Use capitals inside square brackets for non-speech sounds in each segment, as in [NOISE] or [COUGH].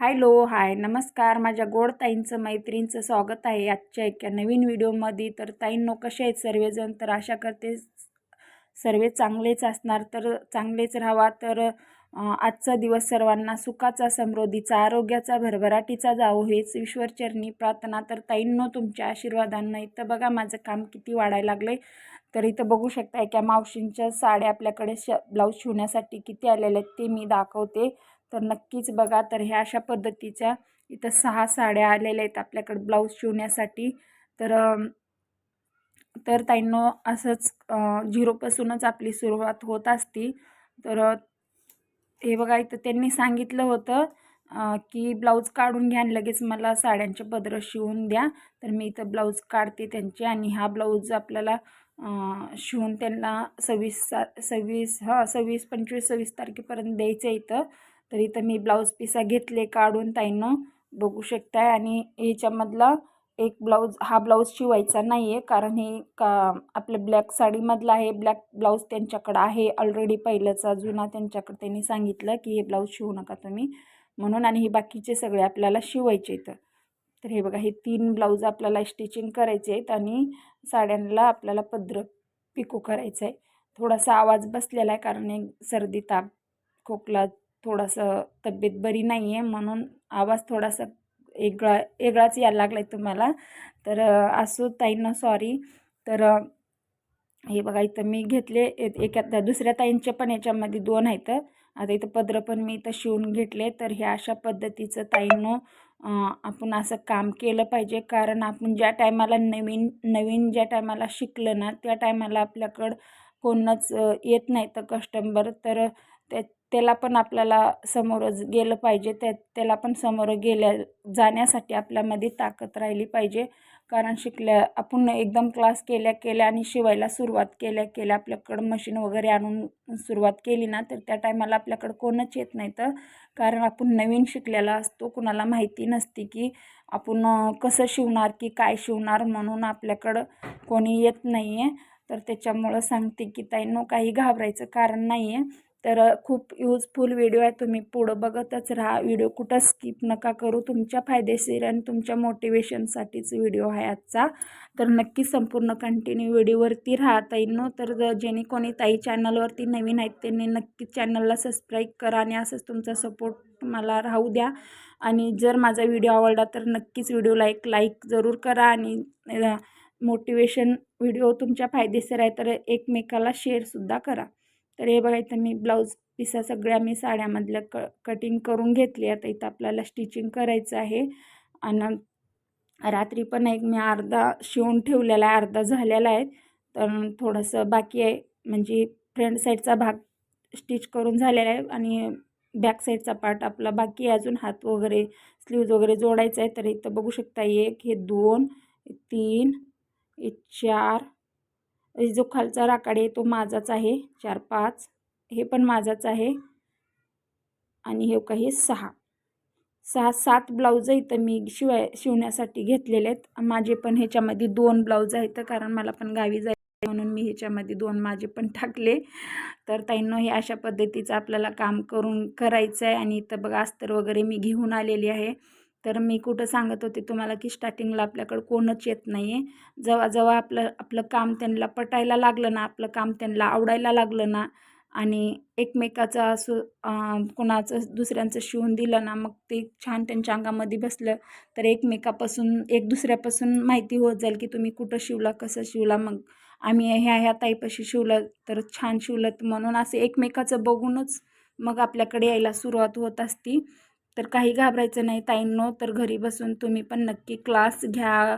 Hello hi नमस्कार. माझ्या गोड ताईंचं मैत्रीणचं स्वागत आहे आजच्या एका नवीन व्हिडिओमध्ये. तर ताईंनो कसे आहेत सर्वजण? तर आशा करते सर्व चांगलेच असणार. तर चांगलेच राहावा. तर आजचा दिवस सर्वांना सुखाचा समृद्धीचा आरोग्याचा भरभराटीचा जावो हेच ईश्वरचरणी प्रार्थना. तर ताईंनो तुमच्या आशीर्वादांना इथं बघा माझं काम किती वाढायला लागलं तर इथं बघू शकता एका मावशींच्या साड्या आपल्याकडे श ब्लाऊज शिवण्यासाठी किती आलेल्या आहेत ते मी दाखवते. तर नक्कीच बघा तर ह्या अशा पद्धतीच्या इथं सहा साड्या आलेल्या आहेत आपल्याकडे ब्लाऊज शिवण्यासाठी. तर तर ताईंनो असंच झिरोपासूनच आपली सुरुवात होत असती. तर हे बघा इथं त्यांनी सांगितलं होतं की ब्लाऊज काढून घ्या आणि लगेच मला साड्यांचे पदरं शिवून द्या. तर मी इथं ब्लाऊज काढते त्यांचे आणि हा ब्लाऊज आपल्याला शिवून त्यांना सव्वीस सा सव्वीस हां सव्वीस पंचवीस सव्वीस तारखेपर्यंत द्यायचं आहे इथं. तर इथं मी ब्लाऊज पिसा घेतले काढून ताईनं. बघू शकताय. आणि ह्याच्यामधला एक ब्लाऊज हा ब्लाऊज शिवायचा नाही आहे कारण हे का आपल्या ब्लॅक साडीमधला आहे. ब्लॅक ब्लाऊज त्यांच्याकडं आहे. ऑलरेडी पहिल्याचा जुना त्यांच्याकडं त्यांनी सांगितलं की हे ब्लाऊज शिवू नका तुम्ही. म्हणून आणि हे बाकीचे सगळे आपल्याला शिवायचे आहेत तर हे बघा हे तीन ब्लाऊज आपल्याला स्टिचिंग करायचे आहेत आणि साड्यांना आपल्याला पदर पिको करायचं आहे थोडासा आवाज बसलेला आहे कारण एक सर्दी ताप खोकला थोडंसं तब्येत बरी नाही आहे म्हणून आवाज थोडासा वेगळा वेगळाच यायला लागला आहे तुम्हाला. तर असू असो ताईंना सॉरी तर हे बघा इथं मी घेतले एका त्या दुसऱ्या ताईंचे पण याच्यामध्ये दोन आहेत. आता इथं पदरं पण मी इथं शिवून घेतले. तर ह्या अशा पद्धतीचं ताईंनो आपण असं काम केलं पाहिजे. कारण आपण ज्या टायमाला नवीन नवीन ज्या टायमाला शिकलं ना त्या टायमाला आपल्याकडं कोणच येत नाही तर कस्टंबर तर त्या त्याला पण आपल्याला समोरच गेलं पाहिजे. त्या त्याला पण समोरं गेल्या जाण्यासाठी आपल्यामध्ये ताकद राहिली पाहिजे. कारण शिकल्या आपण एकदम क्लास केल्या केल्या आणि शिवायला सुरुवात केल्या केल्या आपल्याकडं मशीन वगैरे आणून सुरुवात केली ना तर त्या टायमाला आपल्याकडं कोणच येत नाही तर कारण आपण नवीन शिकलेला असतो कुणाला माहिती नसते की आपण कसं शिवणार की काय शिवणार म्हणून आपल्याकडं कोणी येत नाही आहे तर त्याच्यामुळं सांगते की ताईंनो काही घाबरायचं कारण नाही आहे तर खूप यूजफुल व्हिडिओ आहे. तुम्ही पुढं बघतच राहा. व्हिडिओ कुठं स्किप नका करू. तुमच्या फायदेशीर आणि तुमच्या मोटिवेशनसाठीच व्हिडिओ आहे आजचा. तर नक्की संपूर्ण कंटिन्यू व्हिडिओवरती राहा ताईंनो. तर ज- कोणी ताई चॅनलवरती नवीन आहेत त्यांनी नक्कीच चॅनलला सबस्क्राईब करा आणि असंच तुमचा सपोर्ट मला राहू द्या. आणि जर माझा व्हिडिओ आवडला तर नक्कीच व्हिडिओला एक लाईक जरूर करा आणि मोटिवेशन व्हिडिओ तुमच्या फायदेशीर आहे तर एकमेकाला शेअरसुद्धा करा. तर हे बघा इथं मी ब्लाऊज पिसा सगळ्या मी साड्यामधल्या क कटिंग करून घेतली. आता इथं आपल्याला स्टिचिंग करायचं आहे. आणि रात्री पण एक मी अर्धा शिवून ठेवलेला आहे अर्धा झालेला आहे. तर थोडंसं बाकी आहे. म्हणजे फ्रंट साईडचा भाग स्टिच करून झालेला आहे आणि बॅक साईडचा पार्ट आपला बाकी आहे. अजून हात वगैरे स्लीव्ज वगैरे जोडायचा आहे तर इथं बघू शकता एक हे दोन तीन हे चार जो खालचा राखाडी आहे तो माझाच आहे चार पाच. हे पण माझाच आहे. आणि हे काही सहा. सहा सात ब्लाऊज इथं मी शिवाय शिवण्यासाठी घेतलेले आहेत. माझे पण ह्याच्यामध्ये दोन ब्लाऊज आहेत कारण मला पण गावी जायचं आहे म्हणून मी ह्याच्यामध्ये दोन माझे पण टाकले. तर ताईंनो हे अशा पद्धतीचं आपल्याला काम करून करायचं आहे आणि इथं बघा अस्तर वगैरे मी घेऊन आलेली आहे. तर मी कुठं सांगत होते तुम्हाला की स्टार्टिंगला आपल्याकडं कोणच येत नाही आहे जेव्हा जेव्हा आपलं आपलं काम त्यांना पटायला लागलं ना आपलं काम त्यांना आवडायला लागलं ना आणि एकमेकाचं असं कोणाचं कुणाचं दुसऱ्यांचं शिवून दिलं ना मग ते छान त्यांच्या अंगामध्ये बसलं. तर एकमेकापासून एक दुसऱ्यापासून माहिती होत जाईल की तुम्ही कुठं शिवला कसं शिवला मग आम्ही ह्या ह्या ताईपाशी शिवलं तर छान शिवलं. म्हणून असे एकमेकाचं बघूनच मग आपल्याकडे यायला सुरुवात होत असती. तर काही घाबरायचं नाही. ताईंनो तर घरी बसून तुम्ही पण नक्की क्लास घ्या.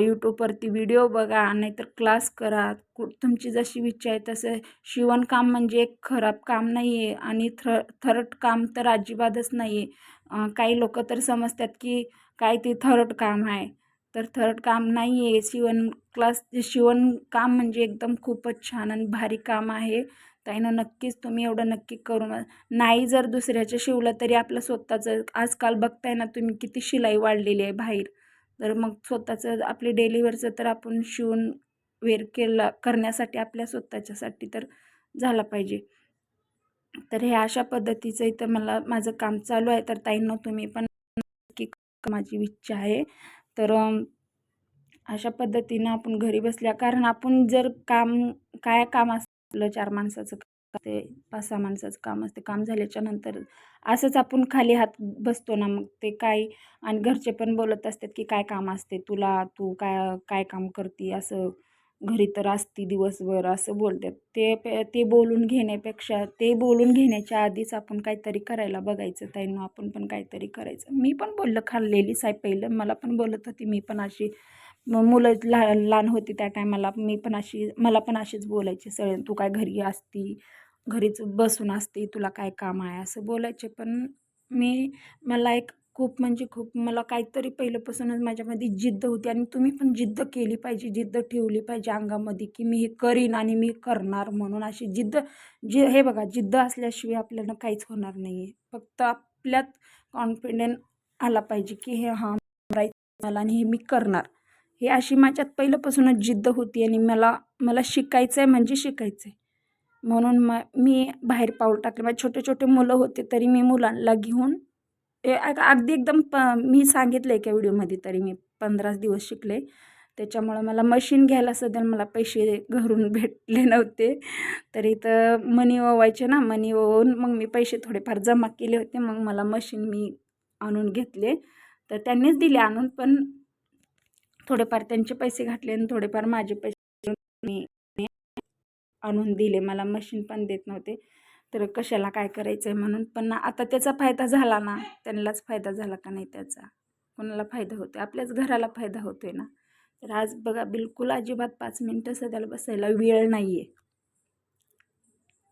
यूट्यूबवरती व्हिडिओ बघा नाहीतर क्लास करा. कु तुमची जशी इच्छा आहे तसं शिवणकाम म्हणजे एक खराब काम नाही आहे आणि थ थरट काम तर अजिबातच नाही आहे काही लोक तर समजतात की काय ते थरट काम आहे. तर थरट काम नाही आहे शिवण क्लास शिवणकाम म्हणजे एकदम खूपच छान आणि भारी काम आहे. ताईनं नक्कीच तुम्ही एवढं नक्की करू नाही जर दुसऱ्याचं शिवलं तरी आपलं स्वतःचं आजकाल बघताय ना तुम्ही किती शिलाई वाढलेली आहे बाहेर. तर मग स्वतःचं आपली डेलिवरचं तर आपण शिवून वेअर केला करण्यासाठी आपल्या स्वतःच्यासाठी तर झाला पाहिजे. तर हे अशा पद्धतीचं इथं मला माझं काम चालू आहे. तर ताईंनो तुम्ही पण नक्की माझी इच्छा आहे. तर अशा पद्धतीनं आपण घरी बसल्या कारण आपण जर काम काय काम आपलं चार माणसाचं ते पाच सहा माणसाचं काम असते काम झाल्याच्यानंतर असंच आपण खाली हात बसतो ना मग ते काय आणि घरचे पण बोलत असतात की काय काम असते तुला तू काय काय काम करते असं घरी तर असती दिवसभर असं बोलतात. ते पे ते बोलून घेण्यापेक्षा ते बोलून घेण्याच्या आधीच आपण काहीतरी करायला बघायचं ताईनं आपण पण काहीतरी करायचं. मी पण बोललं खाल्लेलीच आहे पहिलं मला पण बोलत होती मी पण अशी मग मुलं लहान लहान होती त्या टायमाला मी पण अशी मला पण अशीच बोलायची सगळे तू काय घरी असती? घरीच बसून असते? तुला काय काम आहे? असं बोलायचे. पण मी मला एक खूप म्हणजे खूप मला काहीतरी पहिल्यापासूनच माझ्यामध्ये जिद्द होती आणि तुम्ही पण जिद्द केली पाहिजे जिद्द ठेवली पाहिजे अंगामध्ये की मी हे करीन आणि मी करणार म्हणून अशी जिद्द जे हे बघा जिद्द असल्याशिवाय आपल्याला काहीच होणार नाही आहे फक्त आपल्यात कॉन्फिडेंट आला पाहिजे की हे हां मला आणि हे मी करणार. हे अशी माझ्यात पहिल्यापासूनच जिद्द होती आणि मला मला शिकायचं आहे म्हणजे शिकायचं आहे म्हणून म मी बाहेर पाऊल टाकले. माझे छोटे छोटे मुलं होते तरी मी मुलांना घेऊन ए अगदी एकदम प मी सांगितलं आहे एका व्हिडिओमध्ये तरी मी पंधराच दिवस शिकले. त्याच्यामुळं मला मशीन घ्यायला सध्या मला पैसे घरून [LAUGHS] भेटले नव्हते. तर इथं मनी ओवायचे ना मनी ओवून मग मी पैसे थोडेफार जमा केले होते. मग मला मशीन मी आणून घेतले. तर त्यांनीच दिले आणून पण थोडेफार त्यांचे पैसे घातले आणि थोडेफार माझे पैसे मी आणून दिले. मला मशीन पण देत नव्हते. तर कशाला काय करायचं आहे म्हणून? पण आता त्याचा फायदा झाला ना? त्यांनाच फायदा झाला का नाही त्याचा? कोणाला फायदा होतो आपल्याच घराला फायदा होतो आहे ना? तर आज बघा बिलकुल अजिबात पाच मिनटं सध्याला बसायला वेळ नाही आहे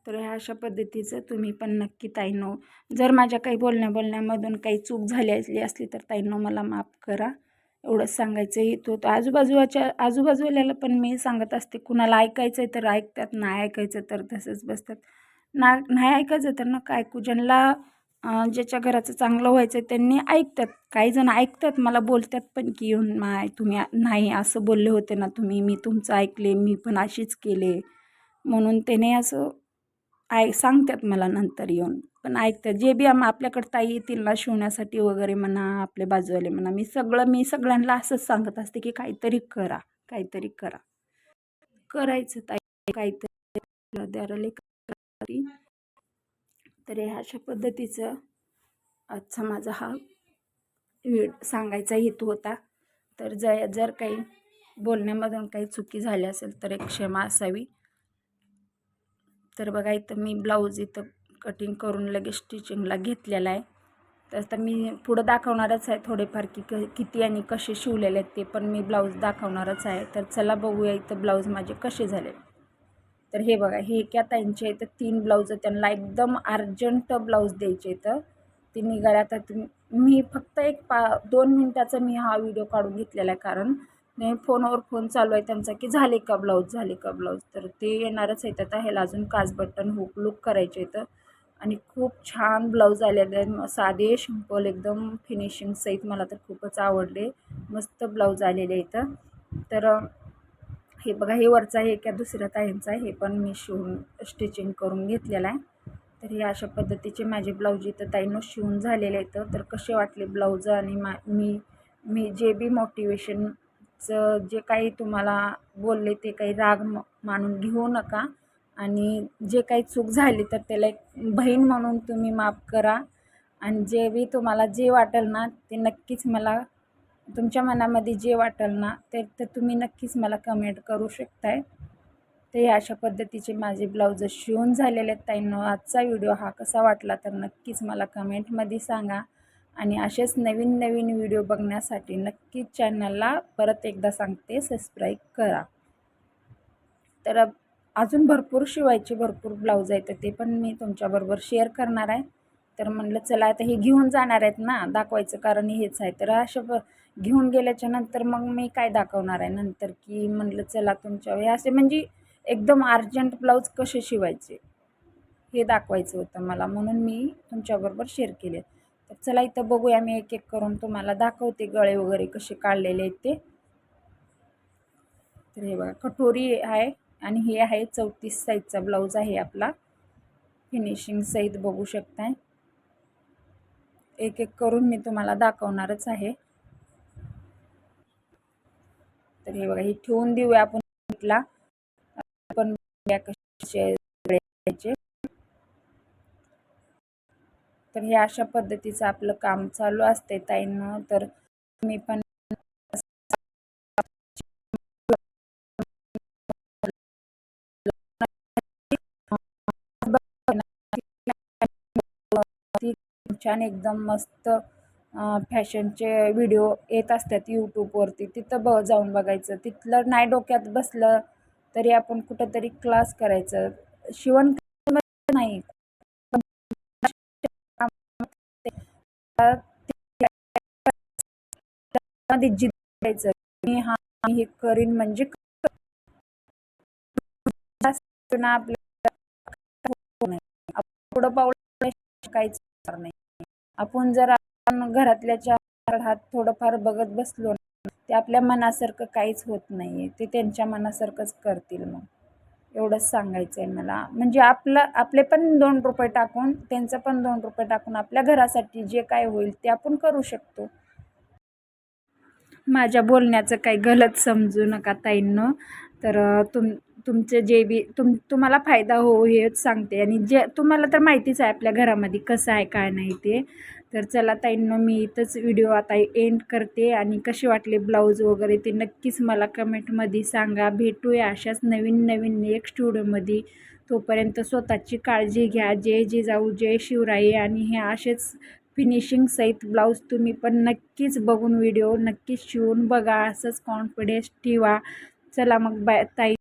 तर ह्या अशा पद्धतीचं तुम्ही पण नक्की ताईनो जर माझ्या काही बोलण्या बोलण्यामधून काही चूक झाली असली असली तर ताईनो मला माफ करा. एवढंच सांगायचं हेतू होतं आजूबाजूच्या आजूबाजूल्याला पण मी सांगत असते कुणाला ऐकायचं आहे तर ऐकतात नाही ऐकायचं तर तसंच बसतात. ना नाही ऐकायचं तर नका ऐकू. ज्यांना ज्याच्या घराचं चांगलं व्हायचं आहे त्यांनी ऐकतात. काही जण ऐकतात मला बोलतात पण की येऊन माय तुम्ही नाही असं बोलले होते ना तुम्ही. मी तुमचं ऐकले मी पण अशीच केले. म्हणून त्याने असं आय सांगतात मला नंतर येऊन. पण ऐकतात. जे बी आम आपल्याकडं ताई येतील ना शिवण्यासाठी वगैरे म्हणा आपले बाजूवाले म्हणा मी सगळं मी सगळ्यांना असंच सांगत असते की काहीतरी करा काहीतरी करा. करायचं ताई काहीतरी द्यायला तर अशा पद्धतीचं आजचा माझा हा सांगायचा हेतू होता. तर ज जर काही बोलण्यामधून काही चुकी झाली असेल तर एक क्षमा असावी. तर बघा इथं मी ब्लाऊज इथं कटिंग करून लगेच स्टिचिंगला घेतलेला आहे. तर आता मी पुढं दाखवणारच आहे थोडेफार की क किती आणि कसे शिवलेले आहेत ते पण मी ब्लाऊज दाखवणारच आहे. तर चला बघूया इथं ब्लाऊज माझे कसे झाले तर हे बघा हे क्या ताईंचे इथं तीन ब्लाऊज त्यांना एकदम अर्जंट ब्लाऊज द्यायचे तर ते निघाल्या तर तुम्ही मी फक्त एक पा दोन मिनटाचा मी हा व्हिडिओ काढून घेतलेला आहे. कारण नाही फोनवर फोन चालू आहे त्यांचा की झाले का ब्लाऊज झाले का ब्लाऊज? तर ते येणारच आहेत आता ह्याला अजून काच बटन हुक लुक करायचे आहेत. आणि खूप छान ब्लाऊज आलेले आहेत. साधे शिंपल एकदम फिनिशिंग सहित मला तर खूपच आवडले. मस्त ब्लाऊज आलेले इथं तर हे बघा हे वरचं आहे एका दुसऱ्या ताईंचं आहे हे पण मी शिवून स्टिचिंग करून घेतलेलं आहे. तर हे अशा पद्धतीचे माझे ब्लाऊज इथं ताईनं शिवून झालेले आहेत. तर कसे वाटले ब्लाऊज आणि मा मी मी जे बी मोटिवेशन चं जे काही तुम्हाला बोलले ते काही राग मानून घेऊ नका. आणि जे काही चूक झाली तर त्याला एक बहीण म्हणून तुम्ही माफ करा. आणि जे बी तुम्हाला जे वाटेल ना ते नक्कीच मला तुमच्या मनामध्ये जे वाटेल ना ते तर तुम्ही नक्कीच मला कमेंट करू शकताय. ते अशा पद्धतीचे माझे ब्लाऊज शिवून झालेले आहेत. ताईंनो आजचा व्हिडिओ हा कसा वाटला तर नक्कीच मला कमेंटमध्ये सांगा. आणि असेच नवीन नवीन व्हिडिओ बघण्यासाठी नक्कीच चॅनलला परत एकदा सांगते सबस्क्राईब करा. तर अजून भरपूर शिवायचे भरपूर ब्लाऊज आहेत ते पण मी तुमच्याबरोबर शेअर करणार आहे. तर म्हणलं चला आता हे घेऊन जाणार आहेत ना दाखवायचं कारण हेच आहे. तर अशा ब घेऊन गेल्याच्यानंतर मग मी काय दाखवणार आहे? नंतर की म्हणलं चला तुमच्या हे असे म्हणजे एकदम अर्जंट ब्लाऊज कसे शिवायचे? हे दाखवायचं होतं मला म्हणून मी तुमच्याबरोबर शेअर केले तर चला इथं बघूया मी एक एक करून तुम्हाला दाखवते गळे वगैरे कसे काढलेले आहेत ते. तर हे बघा कटोरी आहे आणि हे आहे चौतीस साईजचा ब्लाऊज आहे आपला. फिनिशिंग सहित बघू शकताय. एक एक करून मी तुम्हाला दाखवणारच आहे. तर हे बघा हे ठेवून देऊया आपण पण कसे तर हे अशा पद्धतीचं आपलं काम चालू असते ताईंनं. तर मी पण छान एकदम मस्त फॅशनचे व्हिडिओ येत असतात यूट्यूबवरती तिथं ब जाऊन बघायचं. तिथलं नाही डोक्यात बसलं तरी आपण कुठंतरी क्लास करायचं. शिवण नाही हा हे करीन म्हणजे पुढं पाऊल काहीच नाही. आपण जर आपण घरातल्याच्या हात थोडंफार बघत बसलो ते आपल्या मनासारखं काहीच होत नाहीये. ते त्यांच्या मनासारखंच करतील मग. एवढंच सांगायचं आहे मला. म्हणजे आपलं आपले पण दोन रुपये टाकून त्यांचं पण दोन रुपये टाकून आपल्या घरासाठी जे काय होईल ते आपण करू शकतो. माझ्या बोलण्याचं काही गलत समजू नका ताईंनो. तर तुम तुमचे जे बी तुम तुम्हाला फायदा हो हेच सांगते. आणि जे तुम्हाला तर माहितीच आहे आपल्या घरामध्ये कसं आहे काय नाही ते. तर चला ताईंनो मी इथंच व्हिडिओ आता एंड करते आणि कसे वाटले ब्लाऊज वगैरे ते नक्कीच मला कमेंटमध्ये सांगा. भेटूया अशाच नवीन नवीन नेक्स्ट व्हिडिओमध्ये तोपर्यंत स्वतःची काळजी घ्या. जय जे जाऊ जय शिवराई आणि हे असेच फिनिशिंग सहित ब्लाऊज तुम्ही पण नक्कीच बघून व्हिडिओ नक्कीच शिवून बघा. असंच कॉन्फिडन्स ठेवा. चला मग बाय ताई